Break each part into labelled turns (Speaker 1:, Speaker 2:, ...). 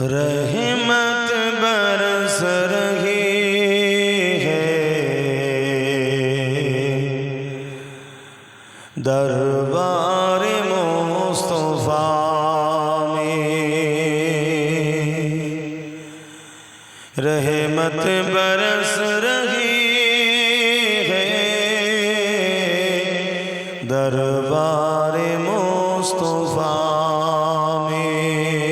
Speaker 1: رحمت برس رہی ہے۔ دربار مصطفیٰ میں رحمت برس رہی ہے۔ دربار مصطفیٰ میں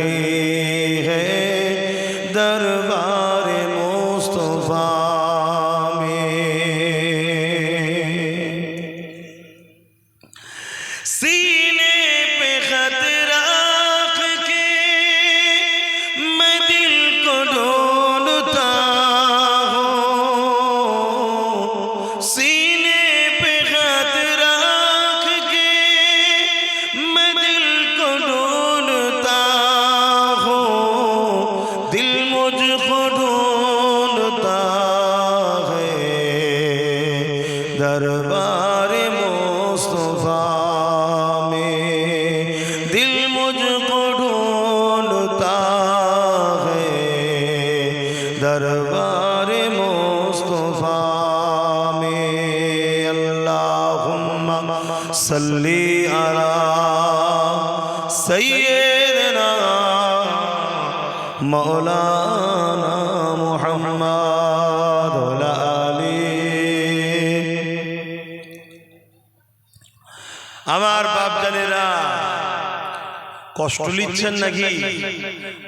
Speaker 1: دربار مصطفیٰ میں اللہم صلی علی سیدنا مولانا محمد علی আমার বাপ জানেরা কষ্ট নিচ্ছেন নাকি?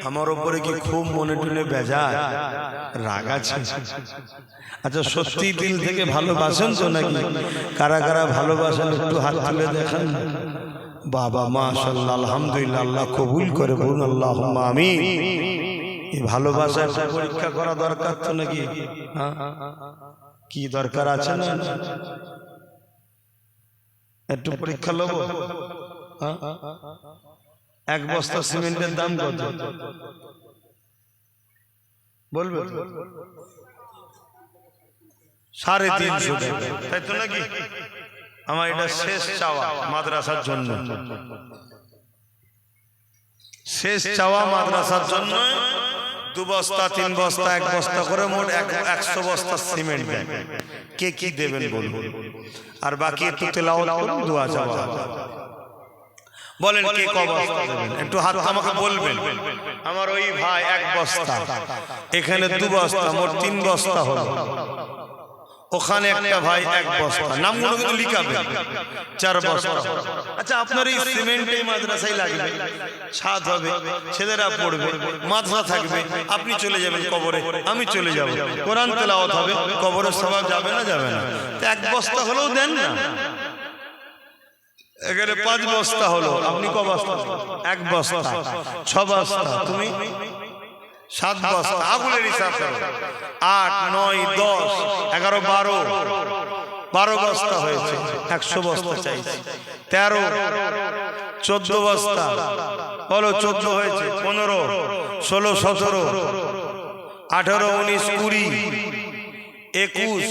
Speaker 1: আমার ওপরে কি খুব মনে টুনে বেজা রাগ আছে? আচ্ছা সত্যি দিল থেকে ভালোবাসেন তো নাকি? কারা কারা ভালোবাসেন একটু হাত তুলে দেখান। বাবা মাশাল্লাহ আলহামদুলিল্লাহ আল্লাহ কবুল করে বলুন আল্লাহ আমি এই ভালোবাসার পরীক্ষা করা দরকার তো নাকি? হ্যাঁ? কি দরকার আছে না? একটু পরীক্ষা লব। হ্যাঁ? এক বস্তা সিমেন্টের দাম কত? বলবে সাড়ে তিনশো টাকা। তাই তো নাকি? আমার এটা শেষ চাওয়া মাদ্রাসার জন্য। শেষ চাওয়া মাদ্রাসার জন্য দু বস্তা তিন বস্তা এক বস্তা করে মোট এক- একশো বস্তা সিমেন্ট কে কি দেবেন বলুন? আর বাকি একটু করুন দোয়া চাওয়া। বলেন কে ক বস্তা দেবেন? একটু হাত আমাকে বলবেন। আমার ওই ভাই এক বস্তা। এখানে দু বস্তা মোট তিন বস্তা হলো। ওখানে একটা ভাই এক বস্তা। নামগুলো কিন্তু লিখাবে। চার বস্তা। আচ্ছা আপনার এই সিমেন্ট মাদ্রাসায় লাগবে। ছাদ হবে ছেলেরা পড়বে মাদ্রাসা থাকবে। আপনি চলে যাবেন কবরে। আমি চলে যাব। কোরআন তেলাওয়াত হবে। কবরের স্বভাব যাবে না যাবে না। এক বস্তা হলেও দেন না। এখানে পাঁচ বস্তা হলো। আপনি ক বস্তা? এক বস্তা। ছ বস্তা। তুমি? সাত বস্তা। আগুনের হিসাব আট নয় দশ এগারো বারো। বারো। বস্তা হয়েছে। একশো বস্তা চাইছি। তেরো। চোদ্দ বস্তা। বলো চোদ্দ হয়েছে। পনেরো। ষোলো সতেরো। আঠারো উনিশ কুড়ি। একুশ।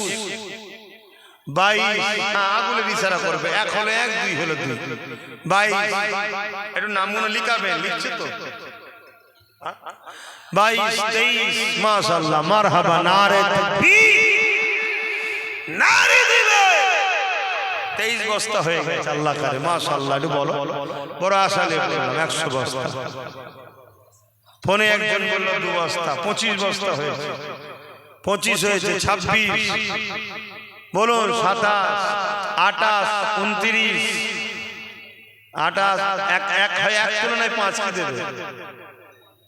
Speaker 1: আগুলের ইশারা করবে। এক হলো এক দুই হলো দুই। বাইশ একটু নামগুলো লিখাবেন লিখছে তো। বাইশ তেইশ মাশাল্লাহ নারে। নারে বস্তা হয়ে গেছে আল্লাহ করে। মাশাল্লাহ একটু বলো। বড় আশা নিয়ে বললাম একশো বস্তা। ফোনে একজন বলল দু বস্তা। পঁচিশ বস্তা হয়েছে। পঁচিশ হয়েছে ছাব্বিশ। বলুন সাতাশ আঠাশ উনত্রিশ। আঠাশ এক এক হয় এক তুলনায় পাঁচ কি দেবে?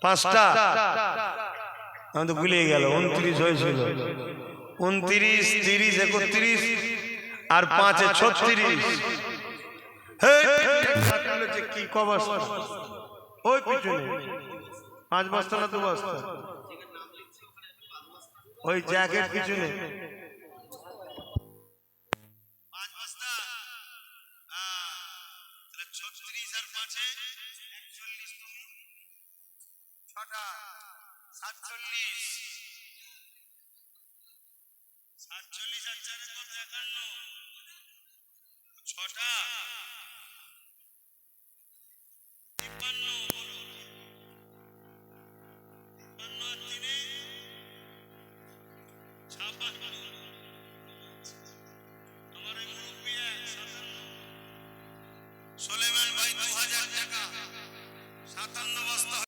Speaker 1: পাঁচটা? আমি তো ভুলে গেল উনত্রিশ হয়েছিল। উনত্রিশ তিরিশ একত্রিশ আর পাঁচে ছত্রিশ। কি ক ওই পিছনে। পাঁচ বস্তা না দু বস্তা? ওই জ্যাকেট পিছনে। ছটা। সাতচল্লিশ সাতচল্লিশ ভাই দু হাজার টাকা। সাতান্ন বস্তা